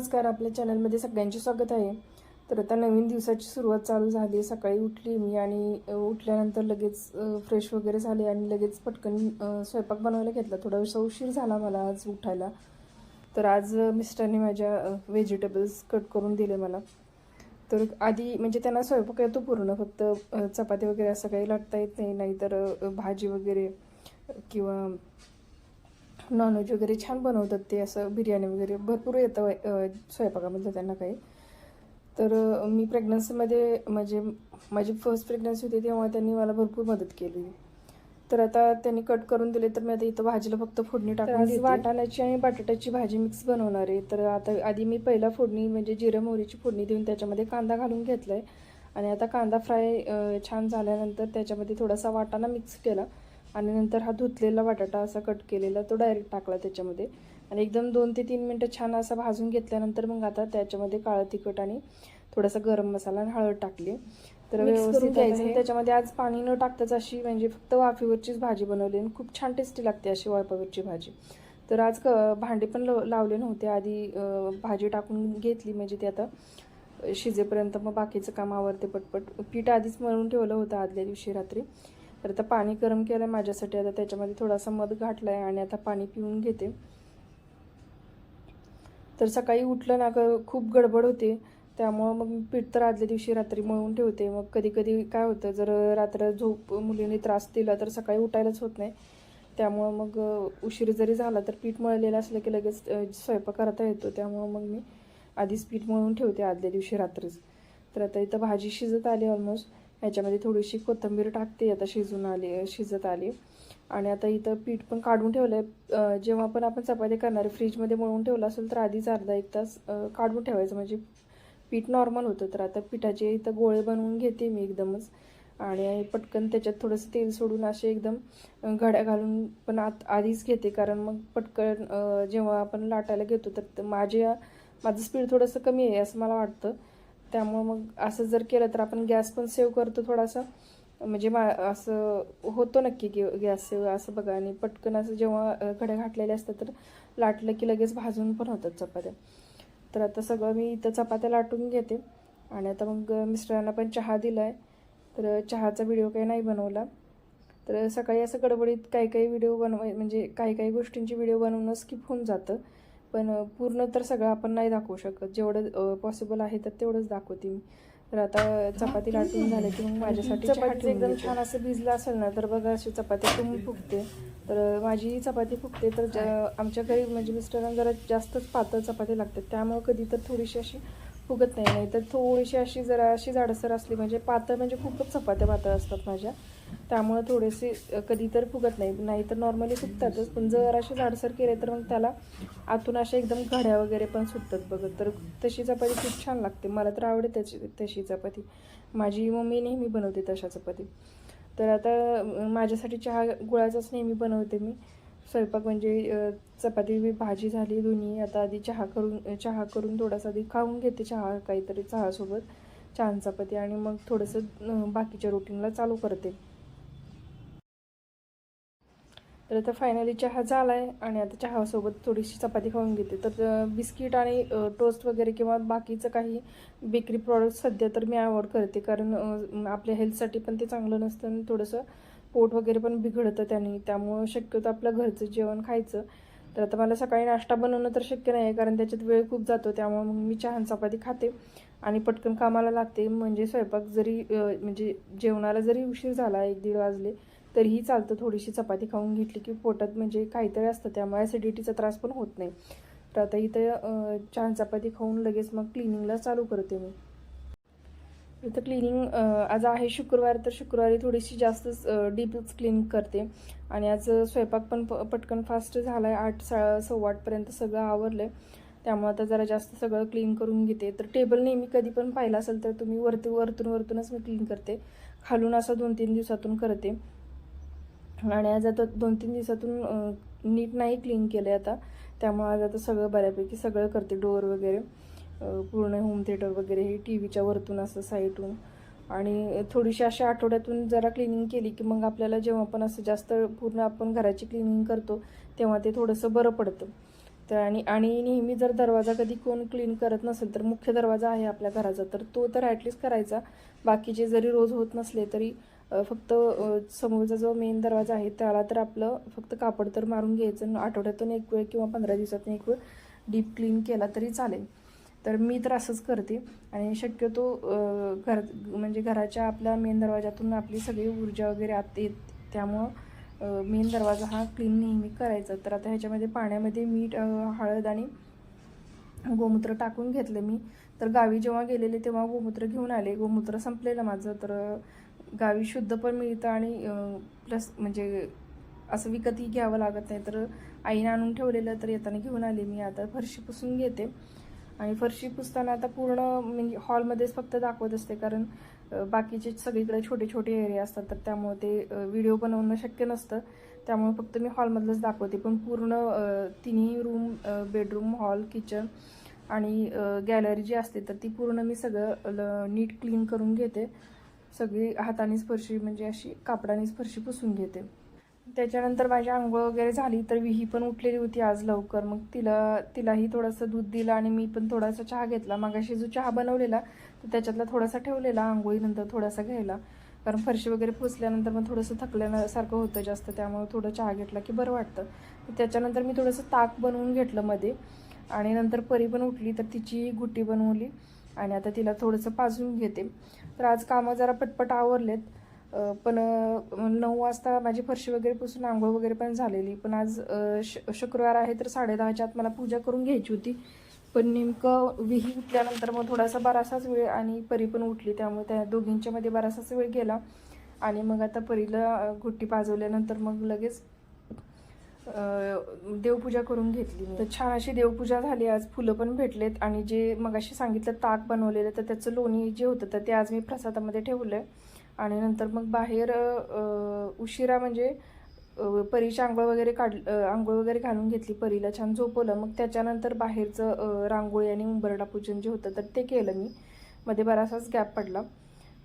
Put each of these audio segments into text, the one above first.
नमस्कार आपल्या चॅनलमध्ये सगळ्यांचे स्वागत आहे. तर आता नवीन दिवसाची सुरुवात चालू झाली सकाळी उठली मी आणि उठल्यानंतर लगेच फ्रेश वगैरे झाले आणि लगेच पटकन स्वयंपाक बनवायला घेतला. थोडासा उशीर झाला मला आज उठायला. तर आज मिस्टरने माझ्या व्हेजिटेबल्स कट करून दिले मला. तर आधी म्हणजे त्यांना स्वयंपाक येतो पूर्ण. फक्त चपाती वगैरे असं काही लाटता येत नाही. नाहीतर भाजी वगैरे किंवा नॉनव्हेज वगैरे छान बनवतात ते असं बिर्याणी वगैरे. भरपूर येतं स्वयंपाकामधलं त्यांना काही. तर मी प्रेग्नन्सीमध्ये म्हणजे माझी फर्स्ट प्रेग्नन्सी होती तेव्हा त्यांनी मला भरपूर मदत केली. तर आता त्यांनी कट करून दिले तर मी आता इथं भाजीला फक्त फोडणी टाकून. वाटाण्याची आणि बटाट्याची भाजी मिक्स बनवणार आहे. तर आता आधी मी पहिला फोडणी म्हणजे जिरं मोहरीची फोडणी देऊन त्याच्यामध्ये कांदा घालून घेतला आहे आणि आता कांदा फ्राय छान झाल्यानंतर त्याच्यामध्ये थोडासा वाटाणा मिक्स केला. आणि नंतर हा धुतलेला बटाटा असा कट केलेला तो डायरेक्ट टाकला त्याच्यामध्ये. आणि एकदम दोन ते तीन मिनटं छान असा भाजून घेतल्यानंतर मग आता त्याच्यामध्ये काळं तिखट आणि थोडासा गरम मसाला आणि हळद टाकली. तर व्यवस्थित घ्यायचं आणि त्याच्यामध्ये आज पाणी न टाकताच अशी म्हणजे फक्त वाफेवरचीच भाजी बनवली आणि खूप छान टेस्टी लागते अशी वाफेवरची भाजी. तर आज क भांडे पण लव- लावले नव्हते. आधी भाजी टाकून घेतली म्हणजे ते आता शिजेपर्यंत मग बाकीचं काम आवरते पटपट. पीठ आधीच मळून ठेवलं होतं आदल्या दिवशी रात्री. तर आता पाणी गरम केलं आहे माझ्यासाठी. आता त्याच्यामध्ये थोडासा मध घातला आहे आणि आता पाणी पिऊन घेते. तर सकाळी उठलं ना खूप गडबड होते. त्यामुळं मग पीठ तर आदल्या दिवशी रात्री मळून ठेवते. मग कधी कधी काय होतं जर रात्र झोप मुलीने त्रास दिला तर सकाळी उठायलाच होत नाही. त्यामुळं मग उशीर जरी झाला तर पीठ मळलेलं असलं की लगेच स्वयंपाक करता येतो. त्यामुळं मग मी आधीच पीठ मळून ठेवते आदल्या दिवशी रात्रीच. तर आता इथं भाजी शिजत आली ऑलमोस्ट ह्याच्यामध्ये थोडीशी कोथिंबीर टाकते आता शिजून आली शिजत आली. आणि आता इथं पीठ पण काढून ठेवलं आहे जेव्हा पण आपण चपाती करणार फ्रीजमध्ये मळून ठेवलं असेल तर आधीच अर्धा एक तास काढून ठेवायचं. म्हणजे पीठ नॉर्मल होतं तर आता पिठाचे इथं गोळे बनवून घेते मी एकदमच. आणि पटकन त्याच्यात थोडंसं तेल सोडून असे एकदम घड्या घालून पण आत आधीच घेते. कारण मग पटकन जेव्हा आपण लाटायला घेतो तर माझ्या माझं स्पीड थोडंसं कमी आहे असं मला वाटतं. त्यामुळं मग असं जर केलं तर आपण गॅस पण सेव्ह करतो थोडासा. म्हणजे मा असं होतो नक्की की गॅस सेव्ह असं बघा. आणि पटकन असं जेव्हा अ, घड्या घातलेल्या असतात तर लाटलं की लगेच भाजून पण होतात चपात्या. तर आता सगळं मी इथं चपात्या लाटून घेते. आणि आता मग मिस्टरांना पण चहा दिला आहे तर चहाचा व्हिडिओ काही नाही बनवला. तर सकाळी असं गडबडीत काही काही व्हिडिओ बनवाय म्हणजे काही काही गोष्टींची व्हिडिओ बनवणं स्किप होऊन जातं. पण पूर्ण तर सगळं आपण नाही दाखवू शकत. जेवढं पॉसिबल आहे तर तेवढंच दाखवते मी. तर आता चपाती लाटून झालं की मग माझ्यासाठी चपाती एकदम छान असं भिजलं असेल ना तर बघा अशी चपाती तुम्ही फुगते. तर माझी चपाती फुगते तर ज- आमच्या घरी म्हणजे मिस्टरांना जरा जास्तच पातळ चपाती लागतात. त्यामुळे कधी तर थोडीशी अशी फुगत नाही. नाही तर थोडीशी अशी जरा अशी जाडसर असली म्हणजे पातळ म्हणजे खूपच चपात्या पातळ असतात माझ्या. त्यामुळं थोडेसे कधी तर फुगत नाही. नाही तर नॉर्मली फुगतातच. पण जर असे जाडसर केले तर मग त्याला आतून अशा एकदम घड्या वगैरे पण सुटतात बघत. तर तशी चपाती खूप छान लागते. मला तर आवडते त्याची तशी चपाती. माझी मम्मी नेहमी बनवते तशा चपाती. तर आता माझ्यासाठी चहा गुळाचाच नेहमी बनवते मी. स्वयंपाक म्हणजे चपाती भाजी झाली दोन्ही. आता आधी चहा करून चहा करून थोडासा आधी खाऊन घेते चहा काहीतरी चहासोबत. छान चपाती. आणि मग थोडंसं बाकीच्या रुटीनला चालू करते. तर आता फायनली चहा झाला आहे आणि आता चहासोबत थोडीशी चपाती खाऊन घेते. तर बिस्किट आणि टोस्ट वगैरे किंवा बाकीचं काही बेकरी प्रॉडक्ट सध्या तर मी अवॉइड करते. कारण आपल्या हेल्थसाठी पण ते चांगलं नसतं आणि थोडंसं पोट वगैरे पण बिघडतं त्याने. त्यामुळं शक्यतो आपलं घरचं जेवण खायचं. तर आता मला सकाळी नाश्ता बनवणं तर शक्य नाही आहे कारण त्याच्यात वेळ खूप जातो. त्यामुळे मग मी चहा चपाती खाते आणि पटकन कामाला लागते. म्हणजे स्वयंपाक जरी म्हणजे जेवणाला जरी उशीर झाला एक दीड वाजले तरीही चालतं. थोडीशी चपाती खाऊन घेतली की पोटात म्हणजे काहीतरी असतं. त्यामुळे ॲसिडिटीचा त्रास पण होत नाही. तर आता इथं छान चपाती खाऊन लगेच मग क्लिनिंगला चालू करते मी. इथं क्लिनिंग आज आहे शुक्रवार तर शुक्रवारी थोडीशी जास्तच डीपच क्लिनिंग करते. आणि आज स्वयंपाक पण प पटकन फास्ट झाला आहे आठ सा सव्वा आठपर्यंत सगळं आवरलं आहे त्यामुळे आता जरा जास्त सगळं क्लीन करून घेते. तर टेबल नेहमी कधी पण पाहिला असेल तर तुम्ही वरती वरतून वरतूनच मी क्लीन करते. खालून असं दोन तीन दिवसातून करते. आणि आज आता दोन तीन दिवसातून नीट नाही क्लीन केलं आहे आता. त्यामुळे आज आता सगळं बऱ्यापैकी सगळं करते डोअर वगैरे. पूर्ण होम थिएटर वगैरे हे टी व्हीच्या वरतून असं साईटून आणि थोडीशी अशा आठवड्यातून जरा क्लिनिंग केली की मग आपल्याला जेव्हा पण असं जास्त पूर्ण आपण घराची क्लिनिंग करतो तेव्हा ते थोडंसं बरं पडतं. तर आणि आणि नेहमी जर दरवाजा कधी कोण क्लीन करत नसेल तर मुख्य दरवाजा आहे आपल्या घराचा. तर तो तर ॲटलिस्ट करायचा. बाकीचे जरी रोज होत नसले तरी फक्त समोरचा जो मेन दरवाजा आहे त्याला तर आपलं फक्त कापड तर मारून घ्यायचं आणि आठवड्यातून एक वेळ किंवा पंधरा दिवसातून एक वेळ डीप क्लीन केला तरी चालेल. तर मी तर असंच करते. आणि शक्यतो घर म्हणजे घराच्या आपल्या मेन दरवाजातून आपली सगळी ऊर्जा वगैरे आत येत त्यामुळं मेन दरवाजा हा क्लीन नेहमी करायचा. तर आता ह्याच्यामध्ये पाण्यामध्ये मीठ हळद आणि गोमूत्र टाकून घेतलं मी. तर गावी जेव्हा गेलेले तेव्हा गोमूत्र घेऊन आले. गोमूत्र संपलेलं माझं. तर गावी शुद्ध पण मिळतं आणि प्लस म्हणजे असं विकतही घ्यावं लागत नाही. तर आईने आणून ठेवलेलं तर येताना घेऊन आले मी. आता फरशी पुसून घेते. आणि फरशी पुसताना आता पूर्ण म्हणजे हॉलमध्येच फक्त दाखवत असते. कारण बाकीचे सगळीकडे छोटे छोटे एरिया असतात. तर त्यामुळे ते व्हिडिओ बनवणं शक्य नसतं. त्यामुळे फक्त मी हॉलमधलंच दाखवते. पण पूर्ण तिन्ही रूम बेडरूम हॉल किचन आणि गॅलरी जी असते तर ती पूर्ण मी सगळं ल- नीट क्लीन करून घेते. सगळी हातानेच फरशी म्हणजे अशी कापडानेच फरशी पुसून घेते. त्याच्यानंतर माझी आंघोळ वगैरे झाली तर विही पण उठलेली होती आज लवकर. मग तिला तिलाही थोडंसं दूध दिलं आणि मी पण थोडासा चहा घेतला. मगाशी जो चहा बनवलेला तर त्याच्यातला थोडासा ठेवलेला आंघोळीनंतर थोडासा घ्यायला. कारण फरशी वगैरे पुसल्यानंतर मग थोडंसं थकल्यासारखं होतं जास्त त्यामुळे थोडं चहा घेतला की बरं वाटतं. तर त्याच्यानंतर मी थोडंसं ताक बनवून घेतलं मध्ये. आणि नंतर परी पण उठली तर तिची गुट्टी बनवली. आणि आता तिला थोडंसं पाजून घेते. तर आज कामं जरा पटपट आवरलेत. पण नऊ वाजता माझी फरशी वगैरे पुसून आंघोळ वगैरे पण झालेली. पण आज श शुक्रवार आहे तर साडेदहाच्या आत मला पूजा करून घ्यायची होती. पण नेमकं विही उठल्यानंतर मग थोडासा बरासाच वेळ आणि परी पण उठली. त्यामुळे त्या दोघींच्यामध्ये बरासाच वेळ गेला. आणि मग आता परीला घुट्टी पाजवल्यानंतर मग लगेच देवपूजा करून घेतली तर छान अशी देवपूजा झाली. आज फुलं पण भेटलेत आणि जे मगाशी सांगितलं ताक बनवलेलं तर त्याचं लोणी जे होतं तर ते आज मी प्रसादामध्ये ठेवलं आहे आणि नंतर मग बाहेर उशिरा म्हणजे परीची आंघोळ वगैरे काढ आंघोळ वगैरे घालून घेतली. परीला छान झोपवलं. मग त्याच्यानंतर बाहेरचं रांगोळी आणि उंबरडा पूजन जे होतं तर ते केलं मी. मध्ये बराचसाच गॅप पडला.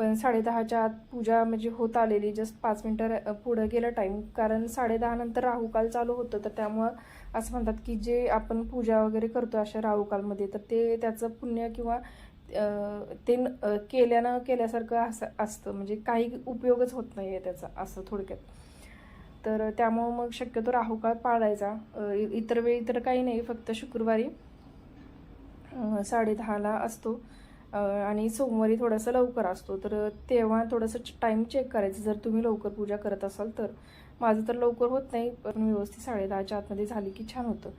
पण साडेदहाच्या आत पूजा म्हणजे होत आलेली जस्ट पाच मिनटं पुढं गेलं टाईम कारण साडेदहानंतर राहुकाल चालू होतं तर त्यामुळं असं म्हणतात की जे आपण पूजा वगैरे करतो अशा राहुकालमध्ये तर ते त्याचं पुण्य किंवा ते न- केल्यानं केल्यासारखं असं असतं. म्हणजे काही उपयोगच होत नाही आहे त्याचा असं थोडक्यात. तर त्यामुळं मग शक्यतो राहुकाळ पाळायचा. इतर वेळी तर काही नाही फक्त शुक्रवारी साडेदहाला असतो. आणि सोमवारी थोडासा लवकर असतो. तर तेव्हा थोडंसं टाईम चेक करायचं. जर तुम्ही लवकर पूजा करत असाल तर. माझं तर लवकर होत नाही पण व्यवस्थित साडेदहाच्या आतमध्ये झाली की छान होतं.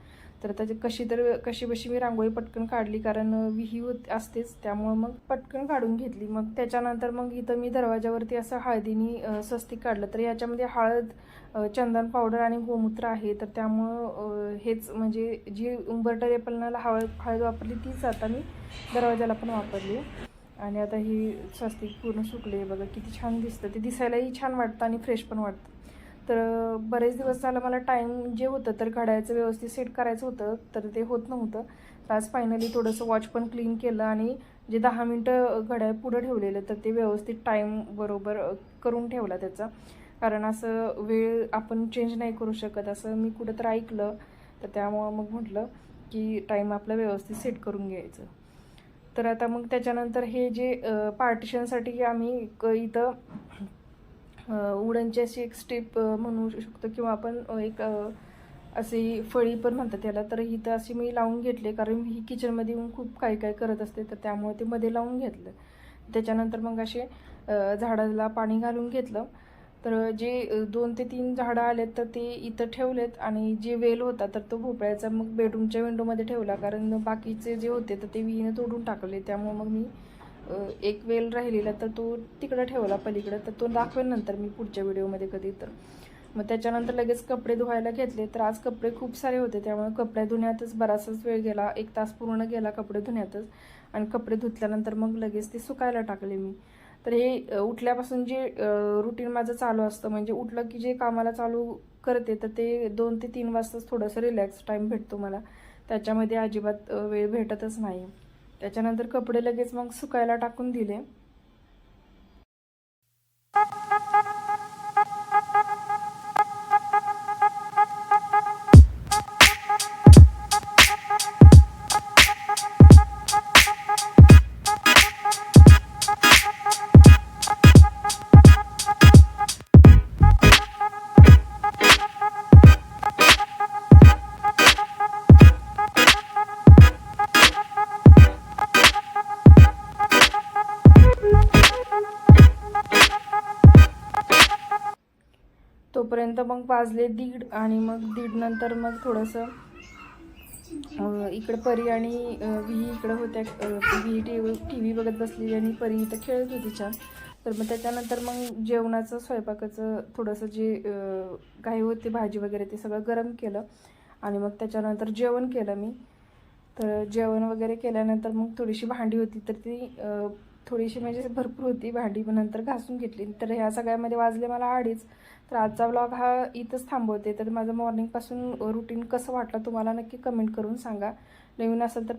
तर त्याची कशी तर कशी बशी मी रांगोळी पटकन काढली कारण विही होत असतेच. त्यामुळं मग पटकन काढून घेतली. मग त्याच्यानंतर मग इथं मी दरवाजावरती असं हळदीनी स्वस्तिक काढलं. तर याच्यामध्ये हळद चंदन पावडर आणि गोमूत्र आहे. तर त्यामुळं हेच म्हणजे जी उंबरटा रेपलनाला हळद हळद वापरली तीच आता मी दरवाजाला पण वापरली. आणि आता ही स्वस्तिक पूर्ण सुकली आहे. बघा किती छान दिसतं. ते दिसायलाही छान वाटतं आणि फ्रेश पण वाटतं. तर बरेच दिवस झालं मला टाईम जे होतं तर घड्याळचं व्यवस्थित सेट करायचं होतं तर ते होत नव्हतं. तर आज फायनली थोडंसं वॉच पण क्लीन केलं आणि जे दहा मिनटं घड्याळ पुढं ठेवलेलं तर ते व्यवस्थित टाईम बरोबर करून ठेवला त्याचा. कारण असं वेळ आपण चेंज नाही करू शकत. असं मी कुठं तर ऐकलं तर त्यामुळं मग म्हटलं की टाईम आपला व्यवस्थित सेट करून घ्यायचं. तर आता मग त्याच्यानंतर हे जे पार्टिशनसाठी आम्ही क- इथं उडनची अशी एक स्टेप म्हणू शकतो किंवा आपण एक अशी फळी पण म्हणतात त्याला तर इथं अशी मी लावून घेतले कारण ही किचनमध्ये येऊन खूप काही काय करत असते तर त्यामुळे ते मध्ये लावून घेतलं. त्याच्यानंतर मग असे झाडाला पाणी घालून घेतलं. तर जे दोन ते तीन झाडं आलेत तर ते इथं ठेवलेत आणि जे वेल होता तर तो भोपळ्याचा मग बेडरूमच्या विंडोमध्ये ठेवला. कारण बाकीचे जे होते तर ते विहीनं तोडून टाकले. त्यामुळे मग मी एक वेल राहिलेला तर तो तिकडं ठेवला पलीकडं. तर तो दाखवेल नंतर मी पुढच्या व्हिडिओमध्ये कधी तर. मग त्याच्यानंतर लगेच कपडे धुवायला घेतले. तर आज कपडे खूप सारे होते त्यामुळे कपडे धुण्यातच बराचसाच वेळ गेला. एक तास पूर्ण गेला कपडे धुण्यातच. आणि कपडे धुतल्यानंतर मग लगेच ते सुकायला टाकले मी. तर हे उठल्यापासून जे रुटीन माझं चालू असतं म्हणजे उठलं की जे कामाला चालू करते तर ते दोन ते तीन वाजताच थोडंसं रिलॅक्स टाईम भेटतो मला. त्याच्यामध्ये अजिबात वेळ भेटतच नाही. त्याच्यानंतर कपडे लगेच मग सुकायला टाकून दिले. वाजले दीड आणि मग दीड नंतर मग थोडंसं इकडं परी आणि विही इकडं होत्या विही टी व्ही टी व्ही बघत बसलेली आणि परी इथं खेळत होती छान. तर मग त्याच्यानंतर मग जेवणाचं स्वयंपाकाचं थोडंसं जे काही घाई होती भाजी वगैरे ते सगळं गरम केलं आणि मग त्याच्यानंतर जेवण केलं मी. तर जेवण वगैरे केल्यानंतर मग थोडीशी भांडी होती तर ती थोडीशी म्हणजे भरपूर होती भांडी पण नंतर घासून घेतली. तर ह्या सगळ्यामध्ये वाजले मला अडीच. तर आजचा ब्लॉग हा इथंच थांबवते. तर माझं मॉर्निंगपासून रुटीन कसं वाटलं तुम्हाला नक्की कमेंट करून सांगा. नवीन असेल तर